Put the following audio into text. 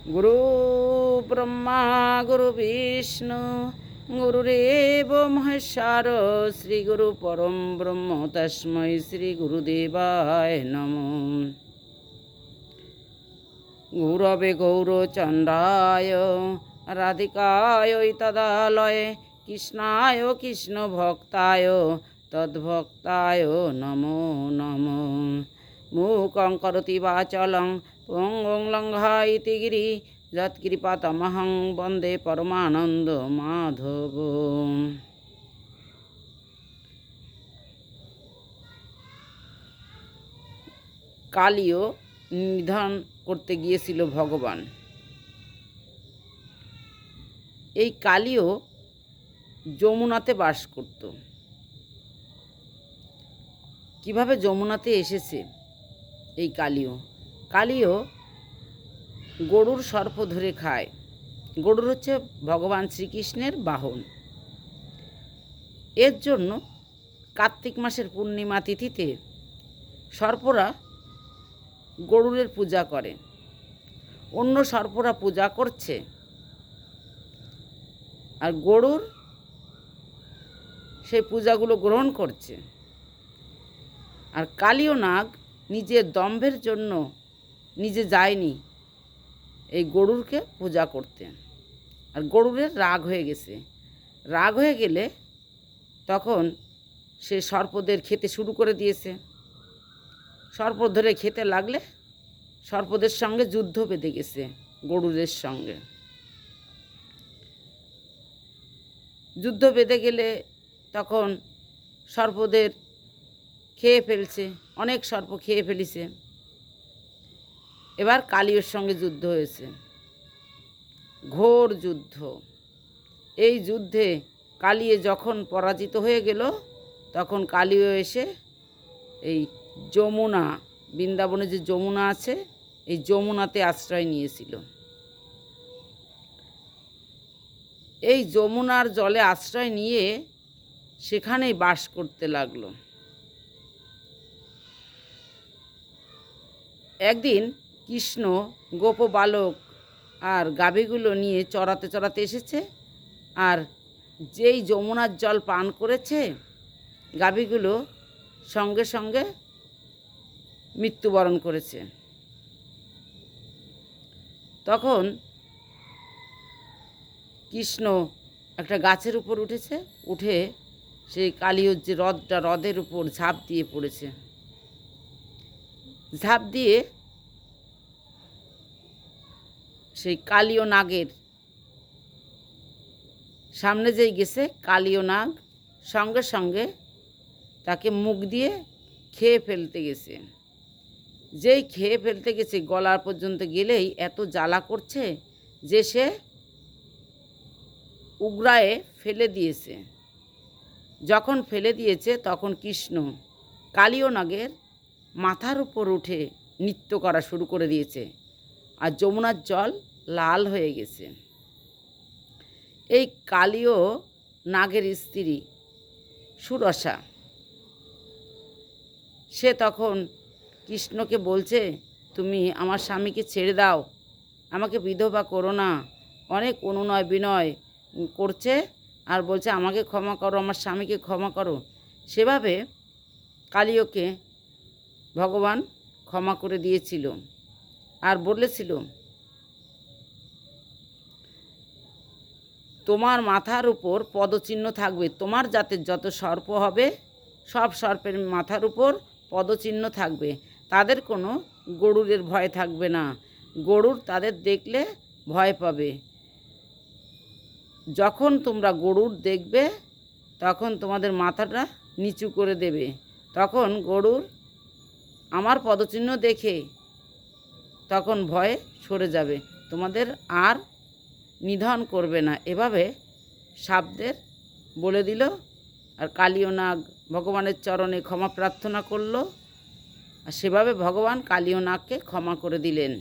গুরু ব্রহ্মা, গুরু বিষ্ণু গুরুরেব মহেশ্বর, শ্রী গুরু পরম ব্রহ্ম, তস্মৈ শ্রী গুরুদেবায় নম। গৌরবে গৌরচন্দ্রায় রাধিকায় তদালয়ে, কৃষ্ণায় কৃষ্ণ ভক্তায়, তদ্ভক্তায় নমো নমো। মূকং করতি বাচলং পঙ্গং লঙ্ঘাইতি গিরি যৎকৃপাতমহং বন্দে পরমানন্দ মাধব। কালীয় নিধন করতে গিয়েছিল ভগবান। এই কালীয় যমুনাতে বাস করত। কীভাবে যমুনাতে এসেছে এই কালীয় কালীয় গরুর সর্প ধরে খায়। গরুর হচ্ছে ভগবান শ্রীকৃষ্ণের বাহন। এর জন্য কার্তিক মাসের পূর্ণিমা তিথিতে সর্পরা গরুরের পূজা করে। অন্য সর্পরা পূজা করছে। আর গরুর সেই পূজাগুলো গ্রহণ করছে। আর কালীয় নাগ নিজের দম্ভের জন্য নিজে যায়নি। এই গরুরকে পূজা করতে আর গরুরের রাগ হয়ে গেছে। রাগ হয়ে গেলে তখন সে সর্পদের খেতে শুরু করে দিয়েছে। সর্প ধরে খেতে লাগলে সর্পদের সঙ্গে যুদ্ধ বেঁধে গেছে গরুরের সঙ্গে। যুদ্ধ বেঁধে গেলে তখন সর্পদের খেয়ে ফেলছে, অনেক সর্প খেয়ে ফেলিছে। এবার কালীয়র সঙ্গে যুদ্ধ হয়েছে। ঘোর যুদ্ধ। এই যুদ্ধে কালিয়ে যখন পরাজিত হয়ে গেল, তখন কালীয় এসে এই যমুনা, বৃন্দাবনে যে যমুনা আছে, এই যমুনাতে আশ্রয় নিয়েছিল। এই যমুনার জলে আশ্রয় নিয়ে সেখানেই বাস করতে লাগল। একদিন কৃষ্ণ, গোপ বালক আর গাভীগুলো নিয়ে চড়াতে চড়াতে এসেছে। আর যেই যমুনার জল পান করেছে, গাভীগুলো সঙ্গে সঙ্গে মৃত্যুবরণ করেছে। তখন কৃষ্ণ একটা গাছের উপর উঠেছে, উঠে সেই কালীয় যে হ্রদটা, হ্রদের উপর ঝাঁপ দিয়ে পড়েছে। ঝাঁপ দিয়ে সেই কালীয় নাগের। সামনে যেই গেছে কালীয় নাগ, সঙ্গে সঙ্গে তাকে মুখ দিয়ে খেয়ে ফেলতে গেছে। যেই খেয়ে ফেলতে গেছে, গলার পর্যন্ত গেলেই এত জ্বালা করছে যে সে উগরায়ে ফেলে দিয়েছে। যখন ফেলে দিয়েছে, তখন কৃষ্ণ কালীয় নাগের মাথার উপর উঠে নৃত্য করা শুরু করে দিয়েছে। আর যমুনার জল লাল হয়ে গেছে। এই কালীয় নাগের স্ত্রী সুরসা। সে তখন কৃষ্ণকে বলছে, তুমি আমার স্বামীকে ছেড়ে দাও। আমাকে বিধবা করো না। অনেক অনুনয় বিনয় করছে আর বলছে, আমাকে ক্ষমা করো, আমার স্বামীকে ক্ষমা করো। সেভাবে কালীয়কে ভগবান ক্ষমা করে দিয়েছিল আর বলেছিল তোমার মাথার উপর পদচিহ্ন থাকবে। তোমার জাতের যত সর্প হবে, সব সর্পের মাথার উপর পদচিহ্ন থাকবে। তাদের কোনো গরুরের ভয় থাকবে না। গরুর তাদের দেখলে ভয় পাবে। যখন তোমরা গরুর দেখবে, তখন তোমাদের মাথাটা নিচু করে দেবে। তখন গরুর আমার পদচিহ্ন দেখে তখন ভয়ে সরে যাবে। তোমাদের আর নিধন করবে না। এভাবে সাপদের বলে দিল আর কালীয় নাগ ভগবানের চরণে ক্ষমা প্রার্থনা করল। আর সেভাবে ভগবান কালীয় নাগকে ক্ষমা করে দিলেন।